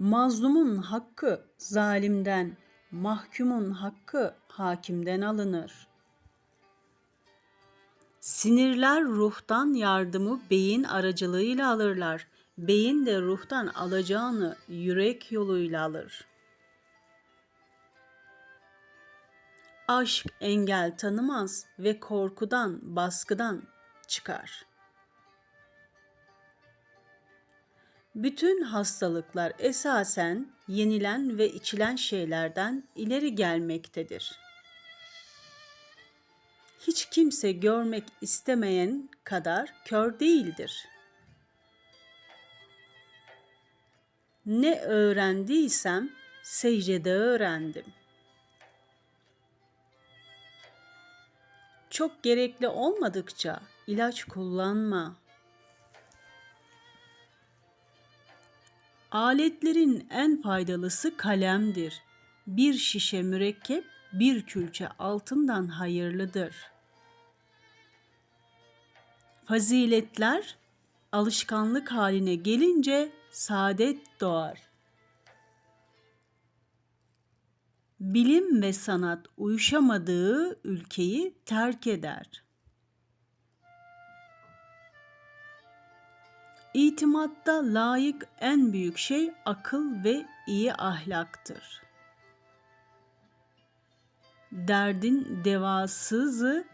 Mazlumun hakkı zalimden, mahkumun hakkı hakimden alınır. Sinirler ruhtan yardımı beyin aracılığıyla alırlar. Beyin de ruhtan alacağını yürek yoluyla alır. Aşk engel tanımaz ve korkudan, baskıdan çıkar. Bütün hastalıklar esasen yenilen ve içilen şeylerden ileri gelmektedir. Hiç kimse görmek istemeyen kadar kör değildir. Ne öğrendiysem secdede öğrendim. Çok gerekli olmadıkça ilaç kullanma. Aletlerin en faydalısı kalemdir. Bir şişe mürekkep bir külçe altından hayırlıdır. Faziletler alışkanlık haline gelince saadet doğar. Bilim ve sanat uyuşamadığı ülkeyi terk eder. İtimatta layık en büyük şey akıl ve iyi ahlaktır. Derdin devasızı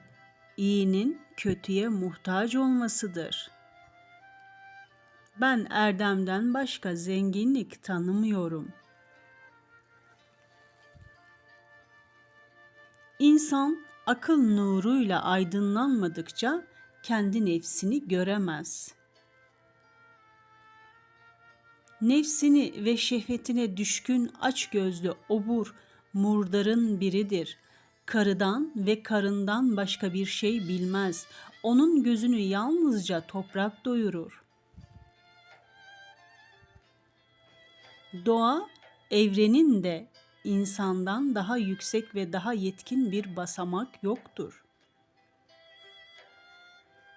iyinin kötüye muhtaç olmasıdır. Ben erdemden başka zenginlik tanımıyorum. İnsan akıl nuruyla aydınlanmadıkça kendi nefsini göremez.'' Nefsini ve şehvetine düşkün açgözlü obur, murdarın biridir. Karıdan ve karından başka bir şey bilmez. Onun gözünü yalnızca toprak doyurur. Doğa, evrenin de insandan daha yüksek ve daha yetkin bir basamak yoktur.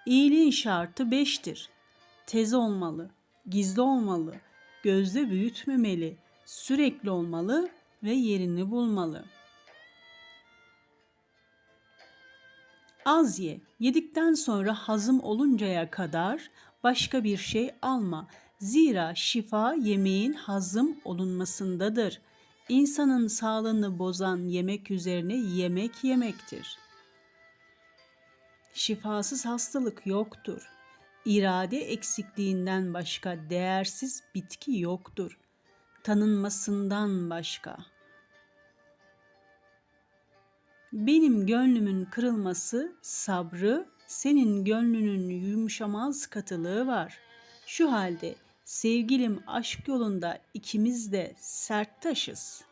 İyiliğin şartı beştir. Tez olmalı, gizli olmalı, gözde büyütmemeli, sürekli olmalı ve yerini bulmalı. Az ye, yedikten sonra hazım oluncaya kadar başka bir şey alma. Zira şifa yemeğin hazım olunmasındadır. İnsanın sağlığını bozan yemek üzerine yemek yemektir. Şifasız hastalık yoktur.'' İrade eksikliğinden başka değersiz bitki yoktur. Tanınmasından başka. Benim gönlümün kırılması sabrı, senin gönlünün yumuşamaz katılığı var. Şu halde sevgilim aşk yolunda ikimiz de sert taşız.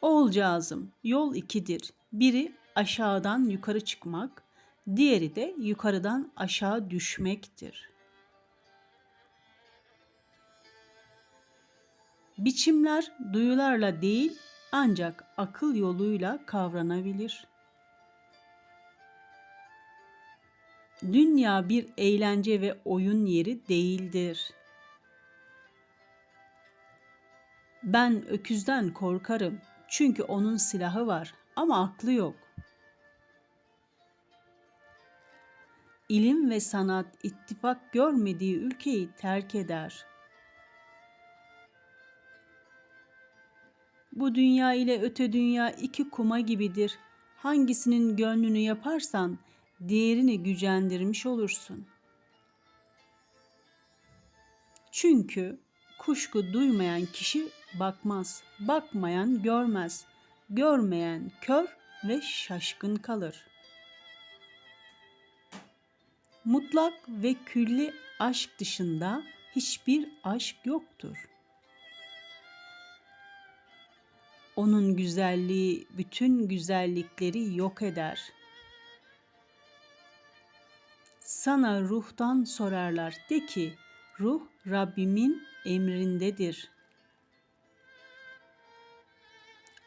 Oğulcağızım yol ikidir. Biri aşağıdan yukarı çıkmak, diğeri de yukarıdan aşağı düşmektir. Biçimler duyularla değil ancak akıl yoluyla kavranabilir. Dünya bir eğlence ve oyun yeri değildir. Ben öküzden korkarım çünkü onun silahı var ama aklı yok. İlim ve sanat ittifak görmediği ülkeyi terk eder. Bu dünya ile öte dünya iki kuma gibidir. Hangisinin gönlünü yaparsan diğerini gücendirmiş olursun. Çünkü kuşku duymayan kişi bakmaz, bakmayan görmez, görmeyen kör ve şaşkın kalır.'' Mutlak ve külli aşk dışında hiçbir aşk yoktur. Onun güzelliği bütün güzellikleri yok eder. Sana ruhtan sorarlar de ki ruh Rabbimin emrindedir.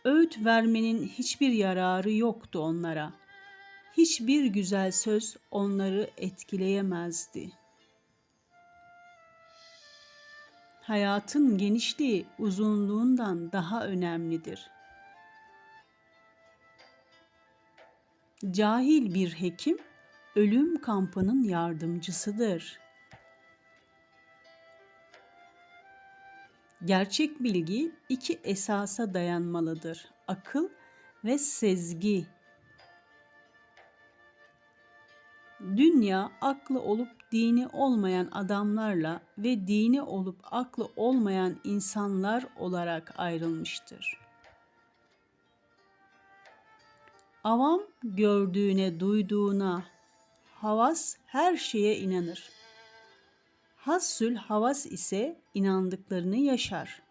Öğüt vermenin hiçbir yararı yoktu onlara.'' Hiçbir güzel söz onları etkileyemezdi. Hayatın genişliği uzunluğundan daha önemlidir. Cahil bir hekim ölüm kampının yardımcısıdır. Gerçek bilgi iki esasa dayanmalıdır. Akıl ve sezgi. Dünya aklı olup dini olmayan adamlarla ve dini olup aklı olmayan insanlar olarak ayrılmıştır. Avam gördüğüne, duyduğuna, havas her şeye inanır. Hassül havas ise inandıklarını yaşar.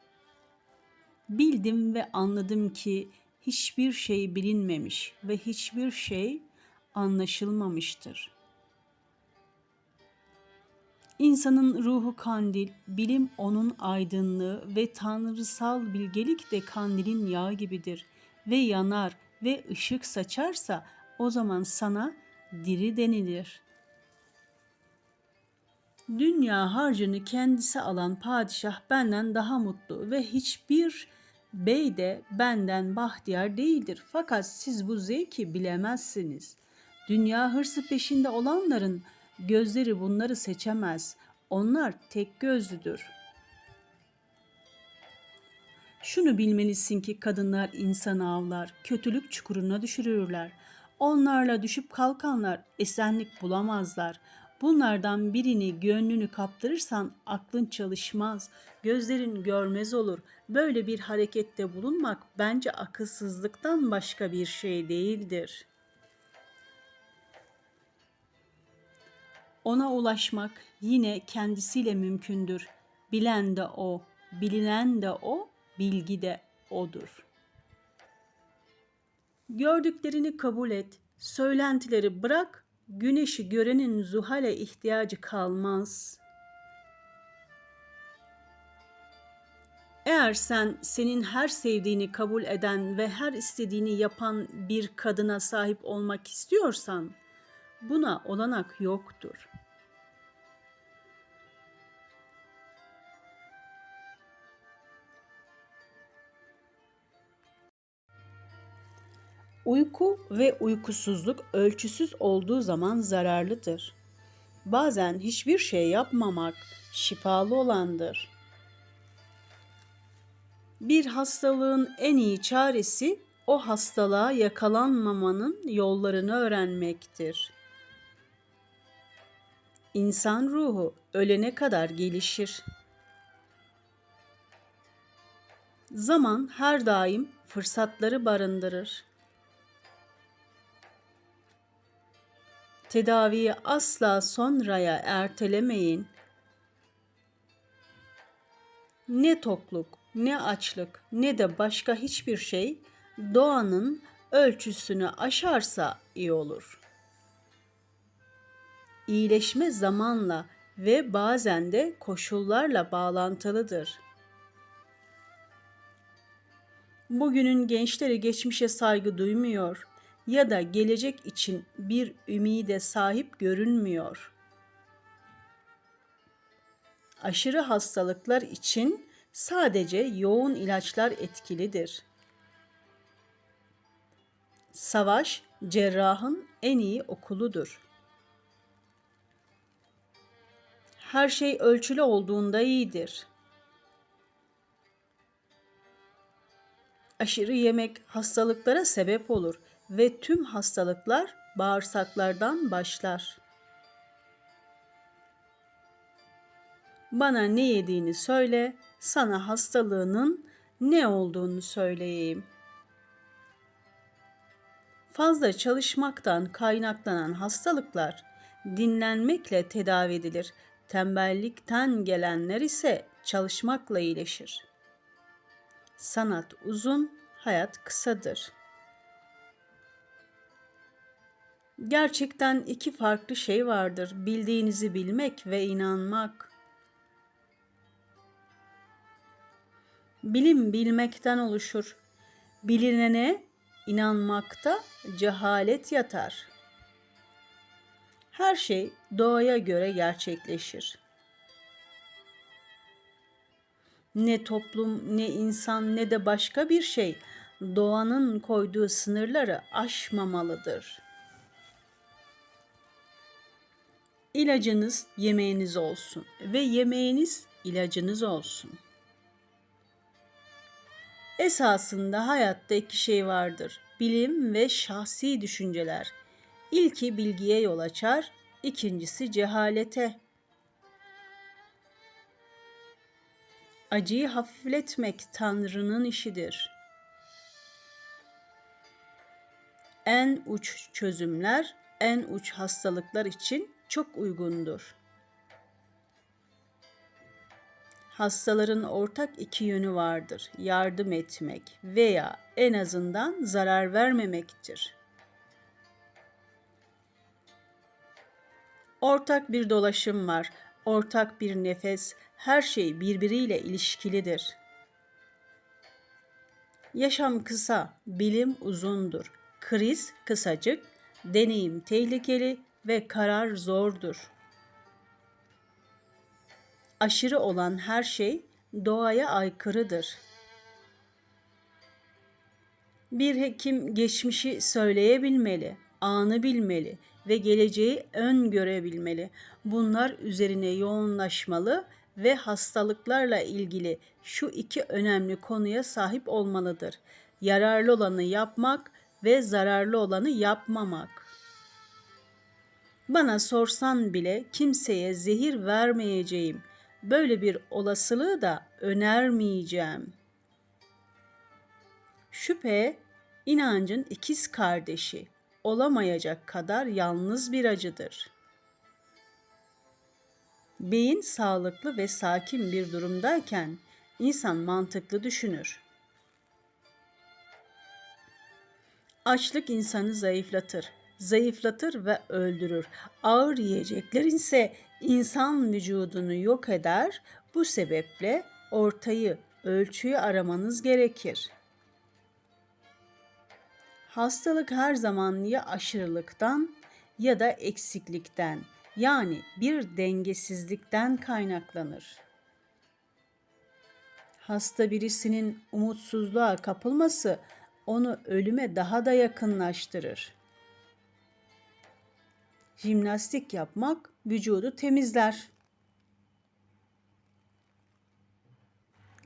Bildim ve anladım ki hiçbir şey bilinmemiş ve hiçbir şey anlaşılmamıştır. İnsanın ruhu kandil, bilim onun aydınlığı ve tanrısal bilgelik de kandilin yağı gibidir ve yanar ve ışık saçarsa o zaman sana diri denilir. Dünya harcını kendisi alan padişah benden daha mutlu ve hiçbir bey de benden bahtiyar değildir. Fakat siz bu zevki bilemezsiniz. Dünya hırsı peşinde olanların gözleri bunları seçemez. Onlar tek gözlüdür. Şunu bilmelisin ki kadınlar insanı avlar, kötülük çukuruna düşürürler. Onlarla düşüp kalkanlar esenlik bulamazlar. Bunlardan birini gönlünü kaptırırsan aklın çalışmaz, gözlerin görmez olur. Böyle bir harekette bulunmak bence akılsızlıktan başka bir şey değildir. Ona ulaşmak yine kendisiyle mümkündür. Bilen de o, bilinen de o, bilgi de odur. Gördüklerini kabul et, söylentileri bırak, güneşi görenin zuhale ihtiyacı kalmaz. Eğer sen senin her sevdiğini kabul eden ve her istediğini yapan bir kadına sahip olmak istiyorsan, buna olanak yoktur.'' Uyku ve uykusuzluk ölçüsüz olduğu zaman zararlıdır. Bazen hiçbir şey yapmamak şifalı olandır. Bir hastalığın en iyi çaresi o hastalığa yakalanmamanın yollarını öğrenmektir. İnsan ruhu ölene kadar gelişir. Zaman her daim fırsatları barındırır. Tedaviyi asla sonraya ertelemeyin. Ne tokluk, ne açlık, ne de başka hiçbir şey doğanın ölçüsünü aşarsa iyi olur. İyileşme zamanla ve bazen de koşullarla bağlantılıdır. Bugünün gençleri geçmişe saygı duymuyor ya da gelecek için bir ümide sahip görünmüyor. Aşırı hastalıklar için sadece yoğun ilaçlar etkilidir. Savaş cerrahın en iyi okuludur. Her şey ölçülü olduğunda iyidir. Aşırı yemek hastalıklara sebep olur ve tüm hastalıklar bağırsaklardan başlar. Bana ne yediğini söyle, sana hastalığının ne olduğunu söyleyeyim. Fazla çalışmaktan kaynaklanan hastalıklar dinlenmekle tedavi edilir. Tembellikten gelenler ise çalışmakla iyileşir. Sanat uzun, hayat kısadır.'' Gerçekten iki farklı şey vardır. Bildiğinizi bilmek ve inanmak. Bilim bilmekten oluşur. Bilinene inanmakta cehalet yatar. Her şey doğaya göre gerçekleşir. Ne toplum, ne insan, ne de başka bir şey doğanın koyduğu sınırları aşmamalıdır. İlacınız yemeğiniz olsun ve yemeğiniz ilacınız olsun. Esasında hayatta iki şey vardır. Bilim ve şahsi düşünceler. İlki bilgiye yol açar, ikincisi cehalete. Acıyı hafifletmek Tanrı'nın işidir. En uç çözümler, en uç hastalıklar için çok uygundur. Hastaların ortak iki yönü vardır. Yardım etmek veya en azından zarar vermemektir. Ortak bir dolaşım var, ortak bir nefes, her şey birbiriyle ilişkilidir. Yaşam kısa, bilim uzundur. Kriz kısacık, deneyim tehlikeli ve karar zordur. Aşırı olan her şey doğaya aykırıdır. Bir hekim geçmişi söyleyebilmeli, anı bilmeli ve geleceği öngörebilmeli. Bunlar üzerine yoğunlaşmalı ve hastalıklarla ilgili şu iki önemli konuya sahip olmalıdır. Yararlı olanı yapmak ve zararlı olanı yapmamak. Bana sorsan bile kimseye zehir vermeyeceğim. Böyle bir olasılığı da önermeyeceğim. Şüphe inancın ikiz kardeşi olamayacak kadar yalnız bir acıdır. Beyin sağlıklı ve sakin bir durumdayken insan mantıklı düşünür. Açlık insanı zayıflatır, zayıflatır ve öldürür. Ağır yiyecekler ise insan vücudunu yok eder. Bu sebeple ortayı, ölçüyü aramanız gerekir. Hastalık her zaman ya aşırılıktan ya da eksiklikten yani bir dengesizlikten kaynaklanır. Hasta birisinin umutsuzluğa kapılması onu ölüme daha da yakınlaştırır. Jimnastik yapmak vücudu temizler.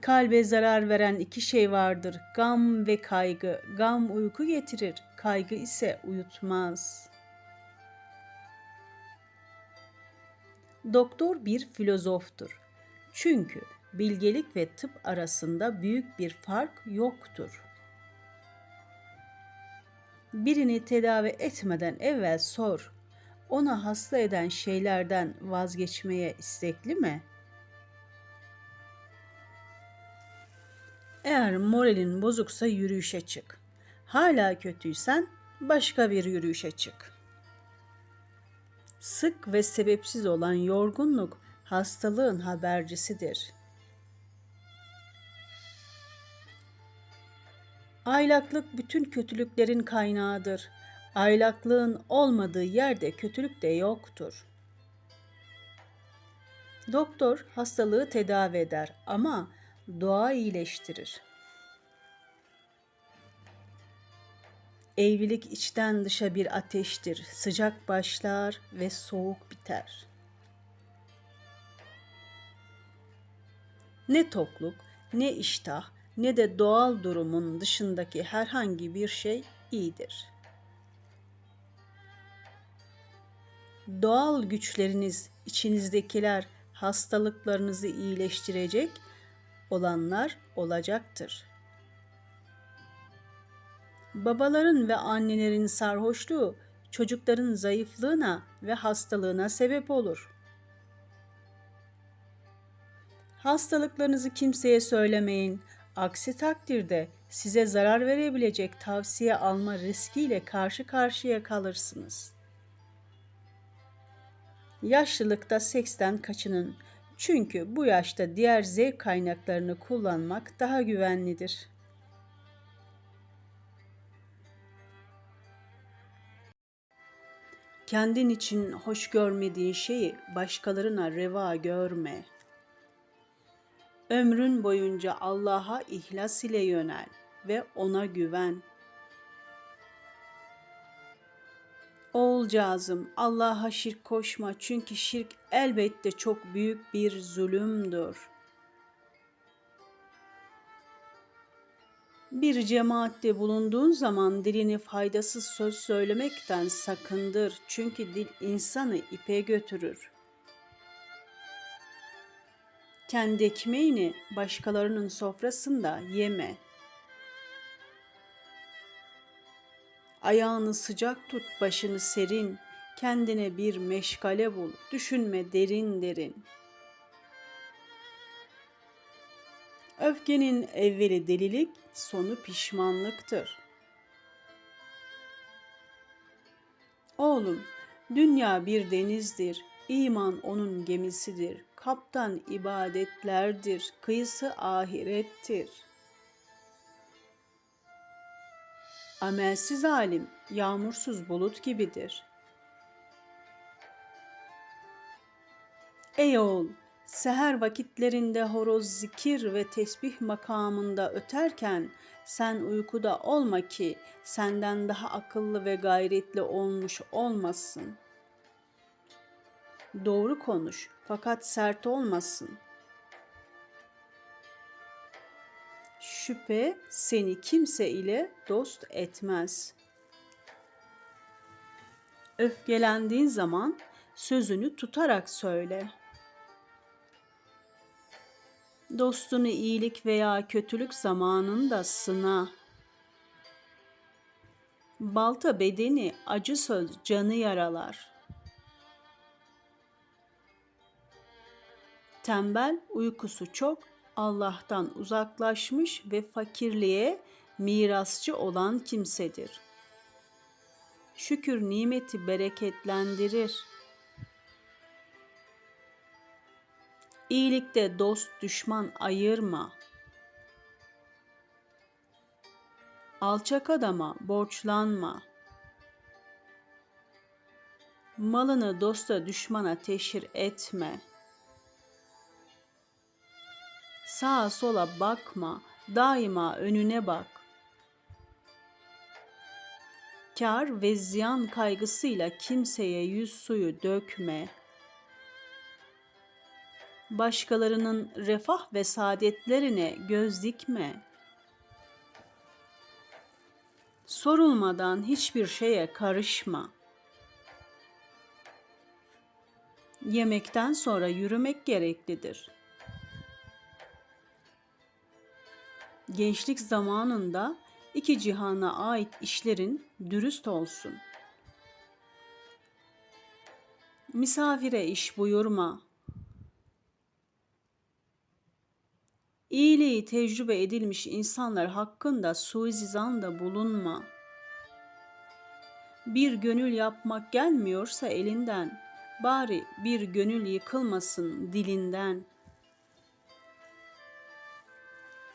Kalbe zarar veren iki şey vardır. Gam ve kaygı. Gam uyku getirir, kaygı ise uyutmaz. Doktor bir filozoftur. Çünkü bilgelik ve tıp arasında büyük bir fark yoktur. Birini tedavi etmeden evvel sor. Ona hasta eden şeylerden vazgeçmeye istekli mi?'' Eğer moralin bozuksa yürüyüşe çık. Hala kötüysen başka bir yürüyüşe çık. Sık ve sebepsiz olan yorgunluk hastalığın habercisidir. Aylaklık bütün kötülüklerin kaynağıdır. Aylaklığın olmadığı yerde kötülük de yoktur. Doktor hastalığı tedavi eder ama doğa iyileştirir. Evlilik içten dışa bir ateştir. Sıcak başlar ve soğuk biter. Ne tokluk, ne iştah, ne de doğal durumun dışındaki herhangi bir şey iyidir. Doğal güçleriniz, içinizdekiler hastalıklarınızı iyileştirecek olanlar olacaktır. Babaların ve annelerin sarhoşluğu çocukların zayıflığına ve hastalığına sebep olur. Hastalıklarınızı kimseye söylemeyin. Aksi takdirde size zarar verebilecek tavsiye alma riskiyle karşı karşıya kalırsınız. Yaşlılıkta seksten kaçının. Çünkü bu yaşta diğer zevk kaynaklarını kullanmak daha güvenlidir. Kendin için hoş görmediğin şeyi başkalarına reva görme. Ömrün boyunca Allah'a ihlas ile yönel ve ona güven. Oğulcağızım Allah'a şirk koşma çünkü şirk elbette çok büyük bir zulümdür. Bir cemaatte bulunduğun zaman dilini faydasız söz söylemekten sakındır. Çünkü dil insanı ipe götürür. Kendi ekmeğini başkalarının sofrasında yeme. Ayağını sıcak tut, başını serin. Kendine bir meşgale bul, düşünme derin derin. Öfkenin evveli delilik, sonu pişmanlıktır. Oğlum, dünya bir denizdir, iman onun gemisidir. Kaptan ibadetlerdir, kıyısı ahirettir. Amelsiz alim, yağmursuz bulut gibidir. Ey oğul, seher vakitlerinde horoz zikir ve tesbih makamında öterken sen uykuda olma ki senden daha akıllı ve gayretli olmuş olmasın. Doğru konuş fakat sert olmasın. Şüphe seni kimse ile dost etmez. Öfkelendiğin zaman sözünü tutarak söyle.'' Dostunu iyilik veya kötülük zamanında sına. Balta bedeni, acı söz canı yaralar. Tembel uykusu çok, Allah'tan uzaklaşmış ve fakirliğe mirasçı olan kimsedir. Şükür nimeti bereketlendirir.'' İyilikte dost düşman ayırma. Alçak adama borçlanma. Malını dosta düşmana teşhir etme. Sağa sola bakma, daima önüne bak. Kar ve ziyan kaygısıyla kimseye yüz suyu dökme.'' başkalarının refah ve saadetlerine göz dikme. Sorulmadan hiçbir şeye karışma. Yemekten sonra yürümek gereklidir. Gençlik zamanında iki cihana ait işlerin dürüst olsun. Misafire iş buyurma, İyiliği tecrübe edilmiş insanlar hakkında suizizanda bulunma. Bir gönül yapmak gelmiyorsa elinden, bari bir gönül yıkılmasın dilinden.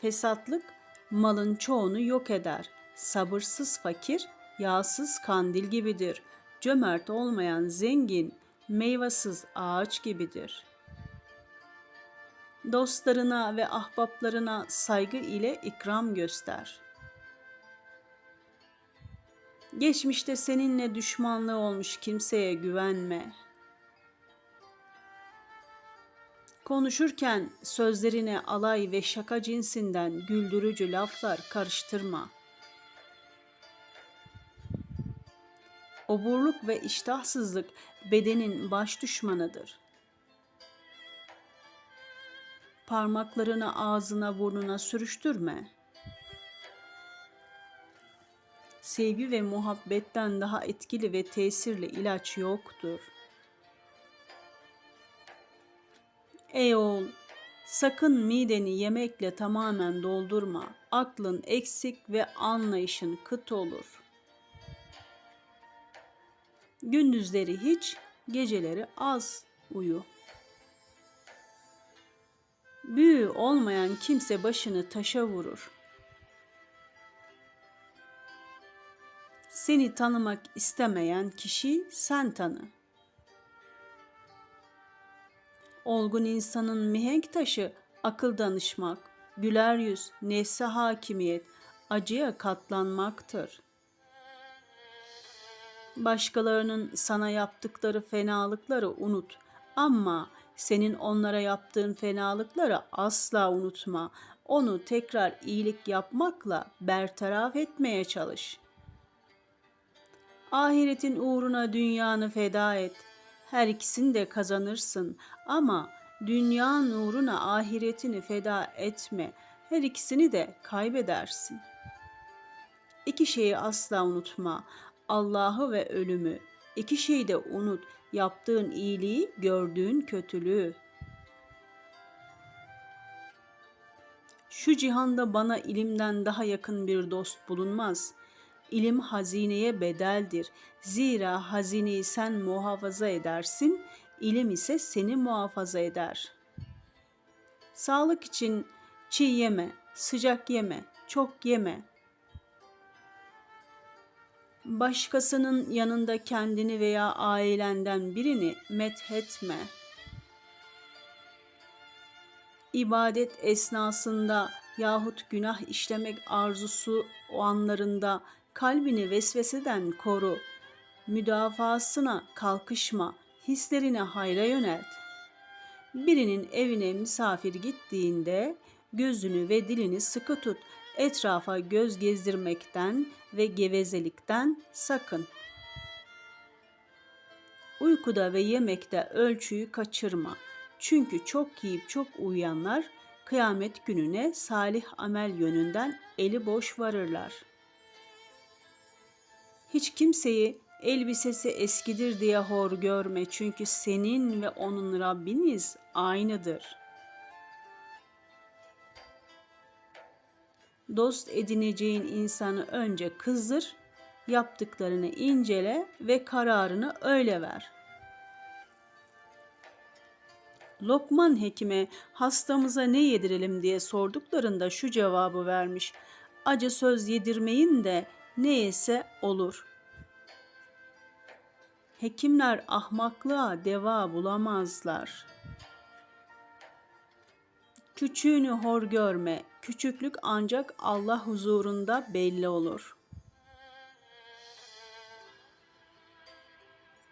Fesatlık malın çoğunu yok eder. Sabırsız fakir, yağsız kandil gibidir. Cömert olmayan zengin, meyvasız ağaç gibidir.'' dostlarına ve ahbaplarına saygı ile ikram göster. Geçmişte seninle düşmanlığı olmuş kimseye güvenme. Konuşurken sözlerine alay ve şaka cinsinden güldürücü laflar karıştırma. Oburluk ve iştahsızlık bedenin baş düşmanıdır.'' Parmaklarını ağzına burnuna sürüştürme. Sevgi ve muhabbetten daha etkili ve tesirli ilaç yoktur. Ey oğul, sakın mideni yemekle tamamen doldurma. Aklın eksik ve anlayışın kıt olur. Gündüzleri hiç, geceleri az uyu. Büyü olmayan kimse başını taşa vurur. Seni tanımak istemeyen kişi sen tanı. Olgun insanın mihenk taşı Akıl danışmak, güler yüz, nefse hakimiyet, acıya katlanmaktır. Başkalarının sana yaptıkları fenalıkları unut ama senin onlara yaptığın fenalıkları asla unutma. Onu tekrar iyilik yapmakla bertaraf etmeye çalış. Ahiretin uğruna dünyanı feda et. Her ikisini de kazanırsın ama dünya uğruna ahiretini feda etme. Her ikisini de kaybedersin. İki şeyi asla unutma. Allah'ı ve ölümü. İki şeyi de unut. Yaptığın iyiliği, gördüğün kötülüğü. Şu cihanda bana ilimden daha yakın bir dost bulunmaz. İlim hazineye bedeldir. Zira hazineyi sen muhafaza edersin, ilim ise seni muhafaza eder. Sağlık için çiğ yeme, sıcak yeme, çok yeme. Başkasının yanında kendini veya ailenden birini methetme. İbadet esnasında yahut günah işlemek arzusu o anlarında kalbini vesveseden koru. Müdafasına kalkışma, hislerine hayra yönelt. Birinin evine misafir gittiğinde gözünü ve dilini sıkı tut. Etrafa göz gezdirmekten ve gevezelikten sakın. Uykuda ve yemekte ölçüyü kaçırma. Çünkü çok yiyip çok uyuyanlar kıyamet gününe salih amel yönünden eli boş varırlar. Hiç kimseyi elbisesi eskidir diye hor görme çünkü senin ve onun Rabbiniz aynıdır. Dost edineceğin insanı önce kızdır, yaptıklarını incele ve kararını öyle ver. Lokman hekime hastamıza ne yedirelim diye sorduklarında şu cevabı vermiş. Acı söz yedirmeyin de ne yese olur. Hekimler ahmaklığa deva bulamazlar. Küçüğünü hor görme, küçüklük ancak Allah huzurunda belli olur.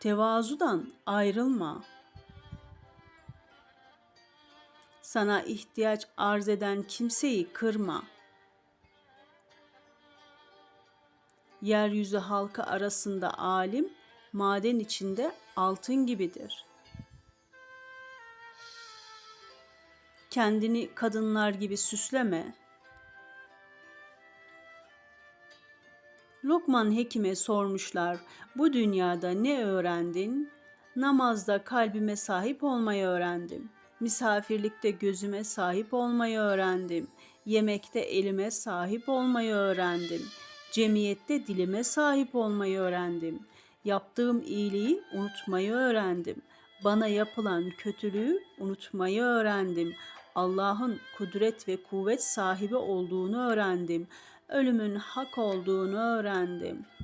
Tevazudan ayrılma. Sana ihtiyaç arz eden kimseyi kırma. Yeryüzü halkı arasında alim, maden içinde altın gibidir. Kendini kadınlar gibi süsleme. Lokman Hekim'e sormuşlar, bu dünyada ne öğrendin? Namazda kalbime sahip olmayı öğrendim. Misafirlikte gözüme sahip olmayı öğrendim. Yemekte elime sahip olmayı öğrendim. Cemiyette dilime sahip olmayı öğrendim. Yaptığım iyiliği unutmayı öğrendim. Bana yapılan kötülüğü unutmayı öğrendim. Allah'ın kudret ve kuvvet sahibi olduğunu öğrendim. Ölümün hak olduğunu öğrendim.''